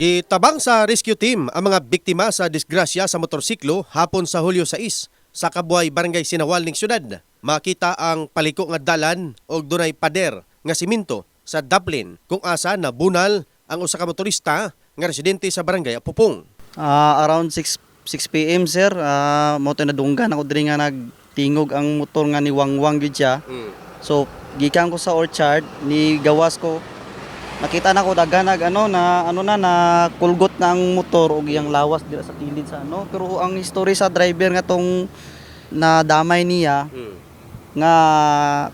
Itabang sa rescue team ang mga biktima sa disgrasya sa motorsiklo hapon sa Hulyo 6 sa Kabuay, Barangay Sinawal ning syudad. Makita ang paliko nga dalan o dunay pader nga siminto sa Dublin kung asa na bunal ang usa ka motorista nga residente sa Barangay Apupong. Ah, around 6 6 PM sir, ah mo to nadunggan ako diri nga nagtingog ang motor nga ni Wangwang gyud siya. So gikan ko sa orchard ni gawas ko nakita na ko daga nag ano na ano na na kulgot na ang motor ug iyang lawas dira sa kilid sa ano. Pero ang history sa driver nga tong na damay niya nga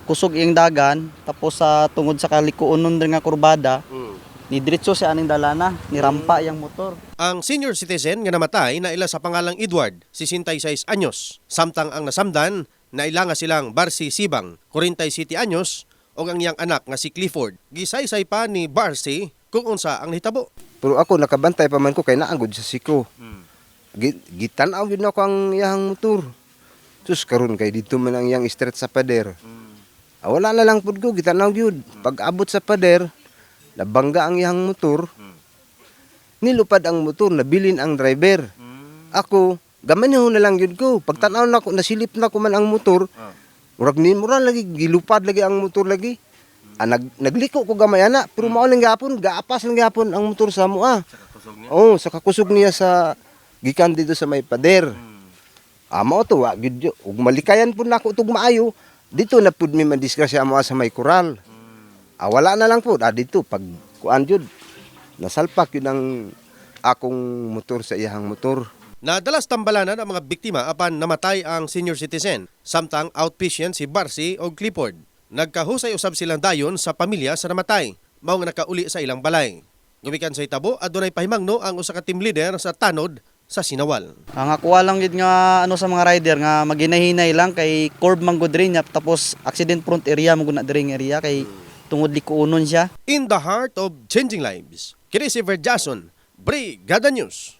kusog iyang dagan tapos sa tungod sa kalikuon nun nga kurbada ni diretso sa aning dalana ni rampa iyang motor. Ang senior citizen nga namatay na ila sa pangalang Edward, 66 anyos. Samtang ang nasamdan na ila nga silang Barsi Sibang, 47 anyos, o ang iyang anak nga si Clifford. Gisaysay pa ni Barsi kung unsa ang hitabo. Pero ako nakabantay pa man ko kay naagod sa siko. Gi- Gitanaw yun ako ang iyang motor. Sus karon kay dito man ang iyang straight sa pader. Ah, wala na lang pud ko gitanaw yun. Pag abot sa pader, nabangga ang iyang motor. Nilupad ang motor, nabilin ang driver. Ako, gamanin na lang yun ko. Pagtanaw na ko, nasilip na ko man ang motor. Murag ni mura lagi gilupad lagi ang motor lagi. Ah, nag, nagliko ko gamay ana, pero mao lang gapon, gaapas lang gapon ang motor sa mo ah. Oo, sa kakusog niya sa gikan dito sa may pader. Ah, mao to wa gid ug malikayan pud nako tug maayo. Dito na pud mi madisgrasya mo sa may kural. Ah, wala na lang pud ah, dito pag kuan jud. Nasalpak yun ang akong motor sa iyang motor. Nadalas tambalanan ang mga biktima apan namatay ang senior citizen, samtang outpatient si Barsi o Clifford. Nagkahusay usab silang dayon sa pamilya sa namatay, mao nga nakauli sa ilang balay. Gumikan sa itabo, adunay pahimangno ang usa ka team leader sa tanod sa Sinawal. Ang akuha lang yun nga ano sa mga rider nga maginahinay lang kay curb man gud rin tapos accident prone area mo gud na diri nga area kay tungod likuonon siya. In the heart of changing lives, kini si Ver Jason, Brigada News.